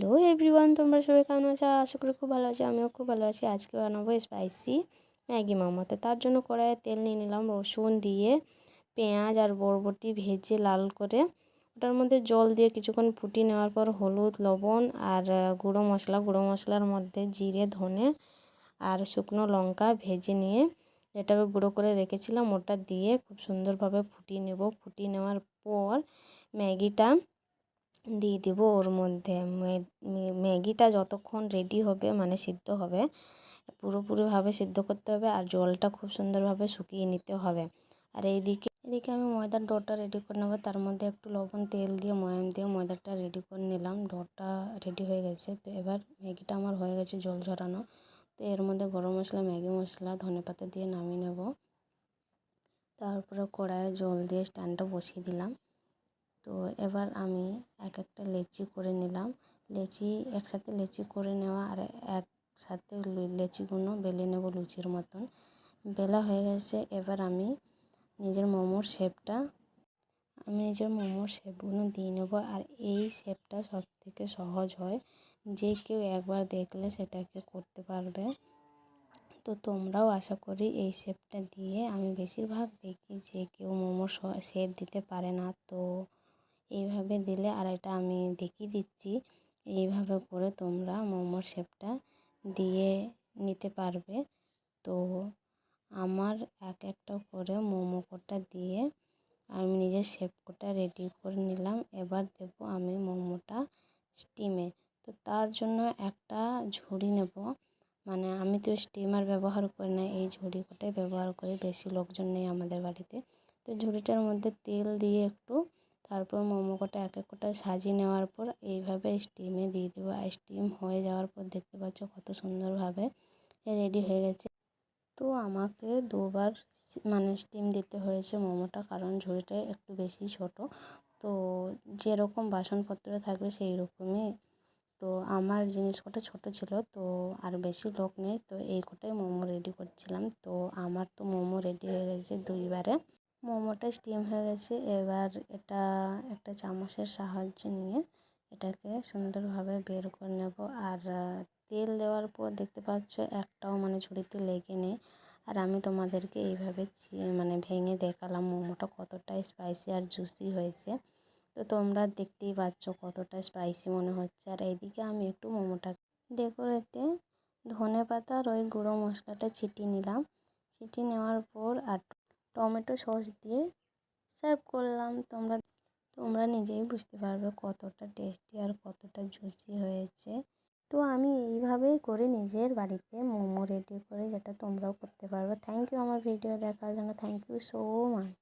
Hello everyone, তোমরা সবাই কেমন আছো? আশা করি খুব ভালো আছো, আমিও খুব ভালো আছি। আজকে বানাবো স্পাইসি ম্যাগি মোমোতে তার জন্য কড়াইয়ে তেল নিয়ে নিলাম, রসুন দিয়ে, পেঁয়াজ আর বরবটি ভেজে লাল করে। ওটার মধ্যে জল দিয়ে কিছুক্ষণ ফুটিয়ে নেওয়ার পর হলুদ, লবণ আর গুঁড়ো মশলা, গুঁড়ো মশলার মধ্যে জিরে, ধনে আর শুকনো লঙ্কা ভেজে নিয়ে এটাকে গুঁড়ো করে রেখেছিলাম ওটা দিয়ে খুব সুন্দরভাবে ফুটিয়ে নেব। ফুটিয়ে নেওয়ার পর ম্যাগিটা দিয়ে দেবো ওর মধ্যে। ম্যাগিটা যতক্ষণ রেডি হবে মানে সিদ্ধ হবে, পুরোপুরিভাবে সিদ্ধ করতে হবে আর জলটা খুব সুন্দরভাবে শুকিয়ে নিতে হবে। আর এইদিকে, এদিকে আমি ময়দার ডোটা রেডি করে নেব। তার মধ্যে একটু লবণ, তেল দিয়ে, ময়াম দিয়ে ময়দাটা রেডি করে নিলাম। ডোটা রেডি হয়ে গেছে। তো এবার ম্যাগিটা আমার হয়ে গেছে জল ঝরানো। তো এর মধ্যে গরম মশলা, ম্যাগি মশলা, ধনে পাতা দিয়ে নামিয়ে নেব। তারপরে কড়াইয়ে জল দিয়ে স্ট্যান্ডটা বসিয়ে দিলাম। তো এবার আমি এক একটা লেচি করে নিলাম। লেচি একসাথে লেচি করে নেওয়া আর একসাথে লেচিগুলো বেলে নেব লুচির মতন। বেলা হয়ে গেছে, এবার আমি নিজের মোমোর শেপটা, আমি নিজের মোমোর শেপগুলো দিয়ে নেব আর এই শেপটা সব থেকে সহজ হয়। যে কেউ একবার দেখলে সেটাকে করতে পারবে। তো তোমরাও আশা করি এই শেপটা দিয়ে আমি বেশিরভাগ দেখি যে কেউ মোমোর শেপ দিতে পারে না। তো এইভাবে দিলে আর এটা আমি দেখিয়ে দিচ্ছি। এইভাবে করে তোমরা মোমোর শেপটা দিয়ে নিতে পারবে। তো আমার এক একটা করে মোমো কোটা দিয়ে আমি নিজের শেপ কোটা রেডি করে নিলাম। এবার দেব আমি মোমোটা স্টিমে। তো তার জন্য একটা ঝুড়ি নেব। মানে আমি তো স্টিমার ব্যবহার করি না, এই ঝুড়ি কোটাই ব্যবহার করি। বেশি লোকজন নেই আমাদের বাড়িতে। তো ঝুড়িটার মধ্যে তেল দিয়ে একটু তারপর মোমো কটা, এক এক কটা সাজিয়ে নেওয়ার পর এইভাবে স্টিমে দিয়ে দেবো। আর স্টিম হয়ে যাওয়ার পর দেখতে পাচ্ছ কত সুন্দরভাবে রেডি হয়ে গেছে। তো আমাকে দুবার মানে স্টিম দিতে হয়েছে মোমোটা, কারণ ঝুড়িটা একটু বেশি ছোট। তো যেরকম বাসনপত্র থাকবে সেই রকমই তো আমার জিনিস কটা ছোটো ছিল, তো আর বেশি লোক নেই, তো এই কটাই মোমো রেডি করছিলাম। তো আমার তো মোমো রেডি হয়ে গেছে দুইবারে। মোমোটা স্টিম হয়ে গেছে। এবার এটা একটা চামচের সাহায্য নিয়ে এটাকে সুন্দরভাবে বের করে নেব। আর তেল দেওয়ার পর দেখতে পাচ্ছ একটাও মানে ঝুড়িতে লেগে নেই। আর আমি তোমাদেরকে এইভাবে মানে ভেঙে দেখালাম মোমোটা কতটা স্পাইসি আর জুসি হয়েছে। তো তোমরা দেখতেই পাচ্ছ কতটা স্পাইসি মনে হচ্ছে। আর এইদিকে আমি একটু মোমোটা ডেকোরেটে ধনে পাতা আর ওই গুঁড়ো মশলাটা ছিটিয়ে নিলাম। ছিটিয়ে নেওয়ার পর আর টমেটো সস দিয়ে সার্ভ করলাম। তোমরা তোমরা নিজেই বুঝতে পারবে কতটা টেস্টি আর কতটা জুসি হয়েছে। তো আমি এইভাবেই করে নিজের বাড়িতে মোমো রেডি করে যেটা তোমরাও করতে পারবে। থ্যাংক ইউ আমার ভিডিও দেখার জন্য। Thank you so much